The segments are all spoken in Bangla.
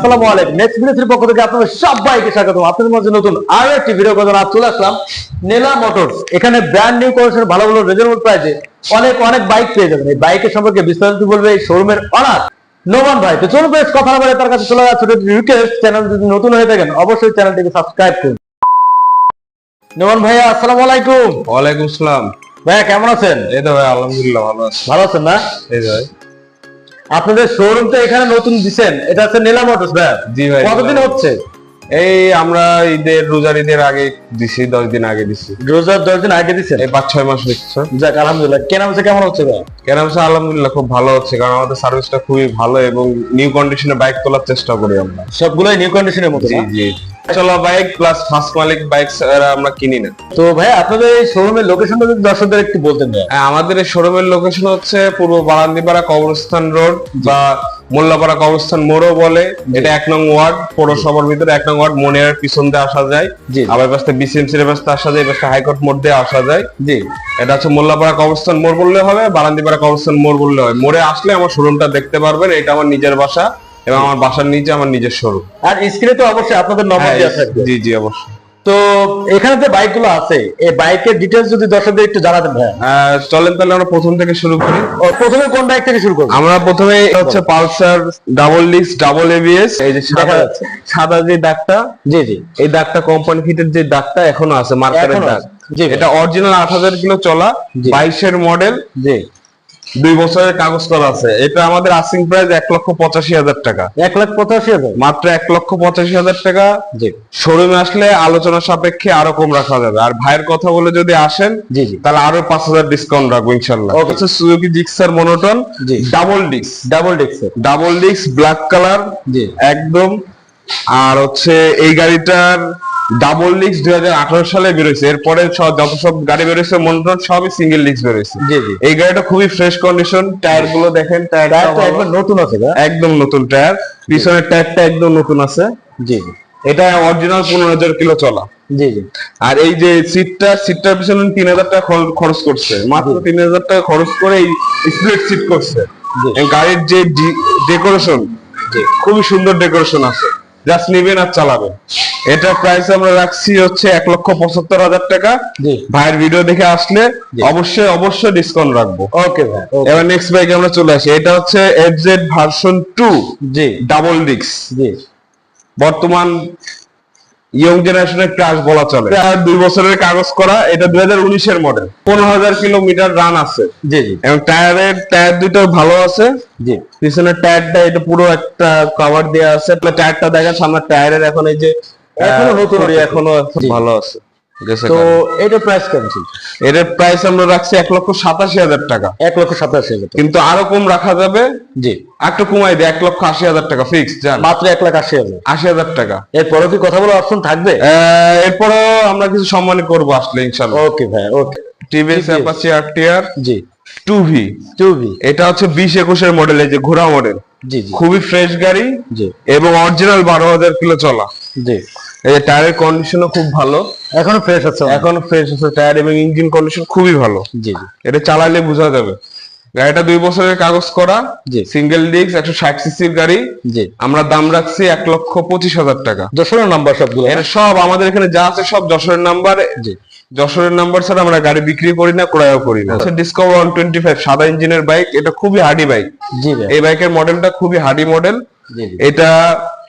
আসসালামু আলাইকুম। নেক্সট ভিডিওর পক্ষ থেকে আপনাদের সবাইকে স্বাগত। আপনাদের মাঝে নতুন আরও একটি ভিডিও কথা আজ চলে আসলাম। নেলা মোটরস এখানে ব্র্যান্ড নিউ ভালো ভালো রিজনেবল প্রাইসে অনেক অনেক বাইক পেয়ে যাবেন। এই বাইকের সম্পর্কে বিস্তারিত বলবে এই শোরুমের অনার নোমান ভাই। তো চলুন বেশ কথা বলে তার কাছে চলে যাচ্ছে। রিকোয়েস্ট চ্যানেল যদি নতুন হয়ে থাকেন অবশ্যই চ্যানেলটিকে সাবস্ক্রাইব করুন। নোমান ভাইয়া আসসালামু আলাইকুম। ওয়ালাইকুম আসসালাম। ভাইয়া কেমন আছেন? এই তো ভাই আলহামদুলিল্লাহ ভালো আছি। ভালো আছেন না? এই ভাই। আপনাদের শোরুম তো এখানে নতুন দিছেন। এটা হচ্ছে নীলা মোটরস ভাইয়া। জি ভাই কতদিন হচ্ছে? এই আমরা ঈদের রোজার ঈদের আগে দিছি দশ দিন আগে দিছি। রোজার দশ দিন আগে দিছেন? এই পাঁচ ছয় মাস হচ্ছে যাক আলহামদুলিল্লাহ। কেনা বেচা কেমন হচ্ছে ভাই কেন হচ্ছে আলহামদুলিল্লাহ খুব ভালো হচ্ছে কারণ আমাদের সার্ভিসটা খুবই ভালো এবং নিউ কন্ডিশনে বাইক তোলার চেষ্টা করি আমরা। সবগুলোই নিউ কন্ডিশনের মতো জি জি। চলা বাইক প্লাস ফার্স্ট মালিক বাইক আমরা কিনি না। তো ভাই আপনাদের এই শোরুমের লোকেশনটা যদি দর্শকদের একটু বলতেন হ্যাঁ, আমাদের এই শোরুমের লোকেশন হচ্ছে পূর্ব বারান্দিপাড়া কবরস্থান রোড বা মোল্লাপাড়া কবরস্থান মোড়ও বলে। এটা এক নং ওয়ার্ড পৌরসভার ভিতরে এক নং ওয়ার্ড মনিয়ার পিছন দিয়ে আসা যায়। আবার পাশে বিসিএমসি এর পাশে আসা যায় পাশে হাইকোর্ট মোড় দিয়ে আসা যায়। জি। এটা হচ্ছে মোল্লাপাড়া কবরস্থান মোড় বললে হবে বারান্দিপাড়া কবরস্থান মোড় বললে হয়। মোড়ে আসলে আমার শোরুমটা দেখতে পারবেন এটা আমার নিজের বাসা। এবং আমার বাসার নিচে আমার নিজের শোরুম আর স্ক্রিনে তো অবশ্যই আপনাদের নম্বর দেওয়া থাকবে। জি জি অবশ্যই। তো এখানে যে বাইকগুলো আছে এই বাইকের ডিটেলস যদি দর্শকদের একটু জানাতেন ভাই চলেন তাহলে আমরা প্রথম থেকে শুরু করি। প্রথমে কোন বাইক থেকে শুরু করব আমরা প্রথমে হচ্ছে Pulsar double disc double ABS এই যে সাদা। সাদা যে দাগটা জি জি। এই দাগটা কোম্পানি ফিটের যে দাগটা এখনও আছে মার্কেটের দাগ। জি এটা অরিজিনাল আট হাজার কিলো চলা। বাইশের মডেল জি। দুই বছরের কাগজ করা আছে। এটা আমাদের আসিং প্রাইস এক লক্ষ পঁচাশি হাজার টাকা। এক লাখ পঁচাশি হাজার? মাত্র এক লক্ষ পঁচাশি হাজার টাকা। জি। শোরুমে আসলে আলোচনা সাপেক্ষে আরও কম রাখা যাবে। আর ভাইয়ের কথা বলে যদি আসেন জি জি। তাহলে আরও পাঁচ হাজার ডিসকাউন্ট রাখব ইনশাল্লাহ. হচ্ছে সুজুকি জিক্সার মনোটন জি। ডাবল ডিস্ক ডাবল ডিস্কের ডাবল ডিস্ক ব্ল্যাক কালার জি। একদম। আর হচ্ছে এই গাড়িটার ডাবল ডিস্ক দুই হাজার আঠারো সালে বেরোয়েছে এরপরে যত সব গাড়ি বেরোয়েছে মনোটন সবই সিঙ্গেল ডিস্ক বেরোয়েছে জি জি। এই গাড়িটা খুবই ফ্রেশ কন্ডিশন টায়ারগুলো দেখেন টায়ারটা নতুন আছে একদম নতুন টায়ার পিছনের টায়ারটা একদম নতুন আছে। জি জি। এটা অরিজিনাল পনেরো হাজার কিলো চলা। জি জি। আর এই যে সিটটা সিটটার পিছনে তিন হাজার টাকা খরচ করছে। মাত্র তিন হাজার টাকা খরচ করে এই স্প্লিট সিট করছে। গাড়ির যে ডেকোরেশন খুবই সুন্দর ডেকোরেশন আছে। জাস্ট নিবেন আর চালাবেন। এটা প্রাইস আমরা রাখছি হচ্ছে এক লক্ষ পঁচাত্তর হাজার টাকা। ভাইয়ের ভিডিও দেখে আসলে অবশ্যই অবশ্যই ডিসকাউন্ট রাখব। ওকে ভাই এবার নেক্সট বাইকে আমরা চলে আসি। এটা হচ্ছে এফ জেড ভার্সন টু জি। ডাবল ডিক্স জি। বর্তমান ইয়ং জেনারেশনের ক্রাশ বলা চলে। দুই বছরের কাগজ করা। এটা দুই হাজার উনিশের মডেল পনেরো হাজার কিলোমিটার রান আছে। জি জি। এবং টায়ারের টায়ার দুটো ভালো আছে। জি। পিছনের টায়ারটা এটা পুরো একটা কভার দেওয়া আছে। টায়ারটা দেখেন সামনে টায়ারের এখন এই যে এখনও নতুন এখনও ভালো আছে। তো এটা প্রাইস কেমন ছিল? এটার প্রাইস আমরা রাখছি এক লক্ষ সাতাশি হাজার টাকা। এক লক্ষ সাতাশি হাজার কিন্তু আরও কম রাখা যাবে। জি। একটু কমাই দেয় এক লক্ষ আশি হাজার টাকা ফিক্স জান। মাত্র এক লাখ আশি হাজার। আশি হাজার টাকা। এরপরেও কি কথা বলার অপশন থাকবে? আহ, এরপরও আমরা কিছু সম্মানী করব আসলে ইনশাল্লাহ ওকে ভাই ওকে টিভিএস জি। টু ভি টু বি এটা হচ্ছে বিশ একুশের মডেল এই যে ঘোড়া মডেল জি খুবই ফ্রেশ গাড়ি। এবং অরিজিনাল বারো হাজার কিলো চলা। জি। এই যে টায়ারের কন্ডিশনও খুব ভালো। এখনও ফ্রেশ আছে। এখন ফ্রেশ আছে। টায়ার এবং ইঞ্জিন কন্ডিশন খুবই ভালো। জি জি। এটা চালালে বোঝা যাবে। গাড়িটা দুই বছরের কাগজ করা। জি। সিঙ্গেল ডিস্ক একশো ষাট সিসির গাড়ি। জি। আমরা দাম রাখছি এক লক্ষ পঁচিশ হাজার টাকা। যশোরের নাম্বার সবগুলো এটা সব আমাদের এখানে যা আছে সব যশোরের নাম্বার জি। যশোরের নাম্বার ছাড়া আমরা গাড়ি বিক্রি করি না ক্রয়ও করি না। ডিসকভার ওয়ান টোয়েন্টি ফাইভ সাদা ইঞ্জিনের বাইক এটা খুবই হার্ডি বাইক জি এই বাইকের মডেলটা খুবই হার্ডি মডেল এটা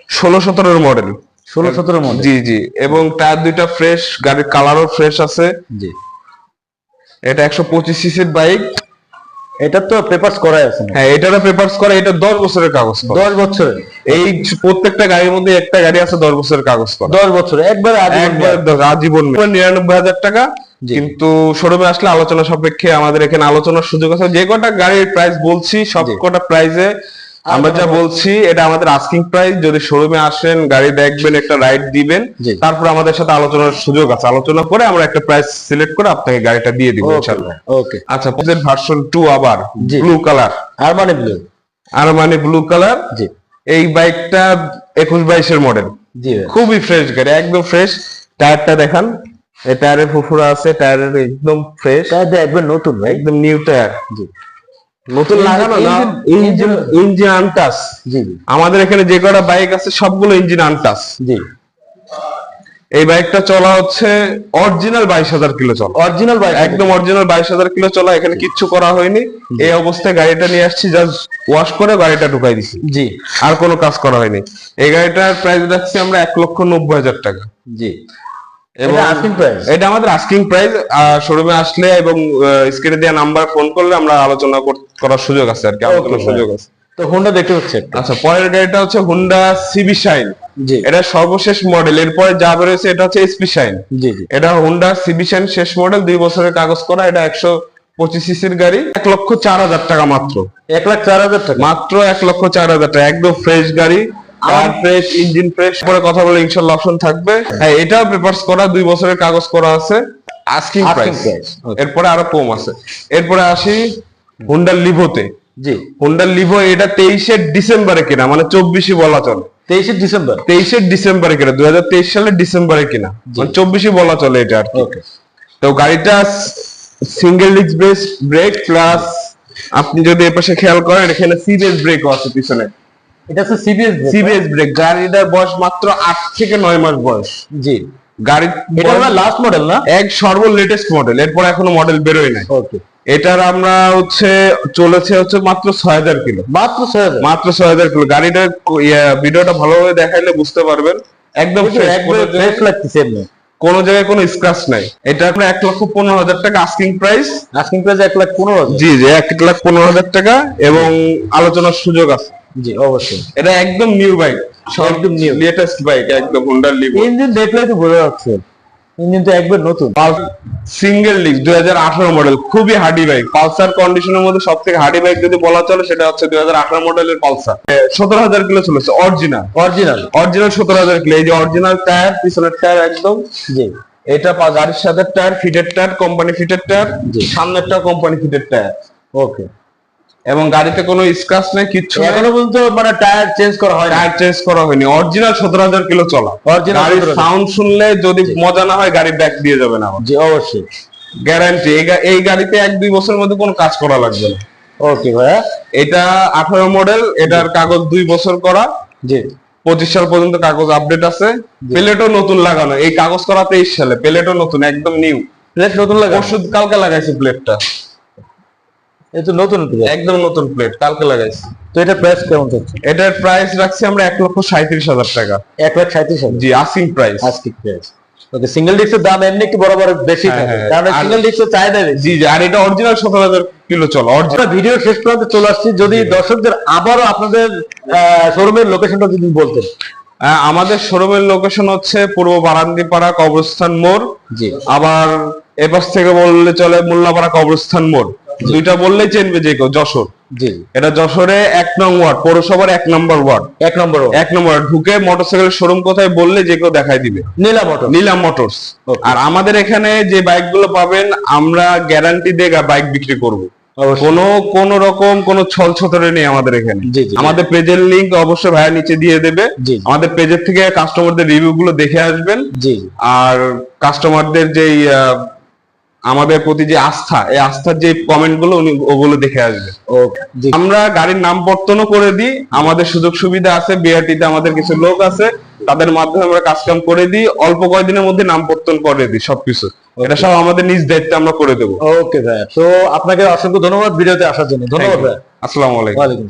ষোলো সতেরোর মডেল ষোলো সতেরোর মধ্যে? জি জি এবং টায়ার দুইটা ফ্রেশ গাড়ির কালারও ফ্রেশ আছে। জি। এটা একশো পঁচিশ সিসির বাইক এটা তো পেপারস করাই আছে। হ্যাঁ এটারও পেপারস করা এটা দশ বছরের কাগজ করা। দশ বছরের? এই প্রত্যেকটা গাড়ির মধ্যে একটা গাড়ি আছে দশ বছরের কাগজ করা। দশ বছরে একবার একবার আজীবন নিরানব্বই হাজার টাকা। কিন্তু শোরুমে আসলে আলোচনা সাপেক্ষে আমাদের এখানে আলোচনার সুযোগ আছে। যে কটা গাড়ির প্রাইস বলছি সব কটা প্রাইসে আমরা যা বলছি এটা আমাদের আস্কিং প্রাইস যদি শোরুমে আসেন গাড়ি দেখবেন একটা রাইড দিবেন তারপর আমাদের সাথে আলোচনার সুযোগ আছে। আলোচনা করে আমরা একটা প্রাইস সিলেক্ট করে আপনাকে গাড়িটা দিয়ে দিব ইনশাআল্লাহ। ওকে আচ্ছা ভার্সন টু আবার ব্লু কালার আর মানে ব্লু আর মানে ব্লু কালার জি। এই বাইকটা একুশ বাইশের মডেল জি খুবই ফ্রেশ গাড়ি একদম ফ্রেশ টায়ারটা দেখান। এই টায়ারের ফুফুরা আছে টায়ারের একদম ফ্রেশ তো একবার নতুন ভাই। একদম নিউ টায়ার জি। নতুন লাগানো না ইঞ্জিন ইঞ্জিন আনটাস জি জি। আমাদের এখানে যে কটা বাইক আছে সবগুলো ইঞ্জিন আনটাস জি। এই বাইকটা চলা হচ্ছে অরিজিনাল বাইশ হাজার কিলো চলা। অরিজিনাল বাইক একদম অরিজিনাল বাইশ হাজার কিলো চলা এখানে কিচ্ছু করা হয়নি। এই অবস্থায় গাড়িটা নিয়ে আসছি জাস্ট ওয়াশ করে গাড়িটা ঢুকাই দিছি। জি। আর কোনো কাজ করা হয়নি। এই গাড়িটার প্রাইস রাখছি আমরা এক লক্ষ নব্বই হাজার টাকা। জি। এবং এটা আমাদের আস্কিং প্রাইস শোরুমে আসলে এবং স্ক্রিনে দেওয়া নাম্বার ফোন করলে আমরা আলোচনা করার সুযোগ আছে আর কি আলোচনার সুযোগ আছে। তো হোন্ডা দেখতে একটা। আচ্ছা পরের গাড়িটা হচ্ছে হুন্ডা সিবি শাইন জি। এটা সর্বশেষ মডেল এরপরে যা বেরোয়েছে এটা হচ্ছে এসপি শাইন এটা হুন্ডা সিবি শাইন শেষ মডেল দুই বছরের কাগজ করা এটা একশো পঁচিশ সিসির গাড়ি এক লক্ষ চার হাজার টাকা মাত্র। এক লাখ চার হাজার টাকা। মাত্র এক লক্ষ চার হাজার টাকা একদম ফ্রেশ গাড়ি। আর ফ্রেশ ইঞ্জিন ফ্রেশ পরে কথা বলে ইনশাল্লাহ অপশন থাকবে। হ্যাঁ এটাও পেপারস করা দুই বছরের কাগজ করা আছে। আস্কিং প্রাইস এরপরে আরও কম আছে। এরপরে আসি হুন্ডা লিভোতে জি। হুন্ডা লিভো এটা তেইশে ডিসেম্বরে কেনা মানে চব্বিশে বলা চলে। তেইশে ডিসেম্বর। তেইশে ডিসেম্বরে কেনা দুই হাজার তেইশ সালের ডিসেম্বরে কেনা। মানে চব্বিশে বলা চলে এটা আর তো গাড়িটা single disc brake brake plus আপনি যদি এপাশে খেয়াল করেন এখানে সিবিএস ব্রেকও আছে পিছনে। এটা হচ্ছে সিবিএস সিবিএস ব্রেক গাড়িটার বয়স মাত্র আট থেকে নয় মাস বয়স। জি। গাড়ির এটা লাস্ট মডেল না? এক সর্ব লেটেস্ট মডেল এরপর এখনও মডেল বেরোয় নাই। ওকে এটার আমরা হচ্ছে চলেছে হচ্ছে মাত্র ছয় হাজার কিলো। মাত্র ছয় হাজার? মাত্র ছয় হাজার কিলো। ভিডিওটা ভালোভাবে দেখাইলে বুঝতে পারবেন। একদম ফ্রেশ লাগতেছে কোনো জায়গায় কোনো স্ক্র্যাচ নাই। এটা আপনার এক লক্ষ পনেরো হাজার টাকা আস্কিং প্রাইস আস্কিং প্রাইস এক লাখ পনেরো জি জি এক লাখ পনেরো হাজার টাকা এবং আলোচনার সুযোগ আছে। জি অবশ্যই। এটা একদম নিউ বাইক একদম new। লেটেস্ট বাইক একদম হোন্ডা লিভো ইঞ্জিন দেখলেই তো বোঝা যাচ্ছে। ইঞ্জিন তো একবার নতুন। সিঙ্গেল ডিস্ক দুই হাজার আঠারো মডেল খুবই হার্ডি বাইক পালসার কন্ডিশনের মধ্যে সব থেকে হার্ডি বাইক যদি বলা চলে সেটা হচ্ছে দুই হাজার আঠারো মডেলের পালসার সতেরো হাজার কিলো চলেছে অরিজিনাল অরিজিনাল অরিজিনাল সতেরো হাজার কিলো এই যে অরিজিনাল টায়ার পিছনের টায়ার একদম। জি। এটা গাড়ির সাথে tyre fitted tyre company fitted tyre. সামনেরটা company fitted tyre okay এবং গাড়িতে কোনো স্ক্র্যাচ নেই কিচ্ছু এখনও পর্যন্ত মানে টায়ার চেঞ্জ করা হয় টায়ার চেঞ্জ করা হয়নি। অরিজিনাল সতেরো হাজার কিলো চলা। গাড়ির সাউন্ড শুনলে যদি মজা না হয় গাড়ি ব্যাক দিয়ে যাবে না আমার জি অবশ্যই। গ্যারান্টি এই গাড়িতে এক দুই বছরের মধ্যে কোনো কাজ করা লাগবে না। ওকে ভাইয়া। এটা আঠারো মডেল এটার কাগজ দুই বছর করা। জি। পঁচিশ সাল পর্যন্ত কাগজ আপডেট আছে। প্লেটও নতুন লাগানো। এই কাগজ করা তেইশ সালে। প্লেটও নতুন একদম নিউ প্লেট নতুন লাগা ওষুধ কালকে লাগাইছে প্লেটটা তো নতুন। একদম নতুন প্লেট কালকে লাগাইছে। তো এটা প্রাইস কেমন থাকছে এটার প্রাইস রাখছি আমরা এক লক্ষ সাঁত্রিশ হাজার টাকা। এক লাখ সাঁত্রিশ হাজার? জি আসিং প্রাইস আজকে প্রাইস ওকে সিঙ্গেল ডিস্কের দাম এমনি একটু বেশি হ্যাঁ, থাকে। হ্যাঁ। কারণ সিঙ্গেল ডিস্কের চাহিদা বেশি। জি জি আর এটা অরিজিনাল সতেরো হাজার কিলো চলো। অরিজিনাল ভিডিও শেষ পর্যন্ত চলে আসছি। যদি দর্শকদের আবারও আপনাদের শোরুমের লোকেশনটা যদি বলতেন। আহ, আমাদের শোরুমের লোকেশন হচ্ছে পূর্ব বারান্দিপাড়া কবরস্থান মোড়। জি। আবার এপাশ থেকে বললে চলে মোল্লাপাড়া কবরস্থান মোড়। দুইটা বললেই চেনবে যে কেউ যশোর। জি। এটা যশোরে এক নং ওয়ার্ড পৌরসভার এক নম্বর ওয়ার্ড। এক নম্বর এক নম্বর ঢুকে মোটরসাইকেল শোরুম কোথায় বললে যে কেউ দেখাই দিবে। নীলা মোটর নীলাম মোটরস আর আমাদের এখানে যে বাইকগুলো পাবেন আমরা গ্যারান্টি দিয়ে বাইক বিক্রি করব। কোনো কোন রকম কোনো ছল ছতরে নেই আমাদের এখানে। আমাদের পেজের লিংক অবশ্যই ভাইয়া নিচে দিয়ে দেবে। আমাদের পেজের থেকে কাস্টমারদের রিভিউ গুলো দেখে আসবেন। আর কাস্টমারদের যেই আমাদের প্রতি যে আস্থা এই আস্থার যে কমেন্টগুলো উনি ওগুলো দেখে জি। আমরা গাড়ির নাম পত্তনও করে দিই আমাদের সুযোগ সুবিধা আছে বিআরটিতে আমাদের কিছু লোক আছে তাদের মাধ্যমে আমরা কাজ কাম করে দিই অল্প কয়েকদিনের মধ্যে নাম পত্তন করে দিই সবকিছু। এটা সব আমাদের নিজ দায়িত্বে আমরা করে দেবো। ওকে ভাইয়া। তো আপনাকে অসংখ্য ধন্যবাদ ভিডিওতে আসার জন্য। ধন্যবাদ ভাইয়া। আসসালামু আলাইকুম।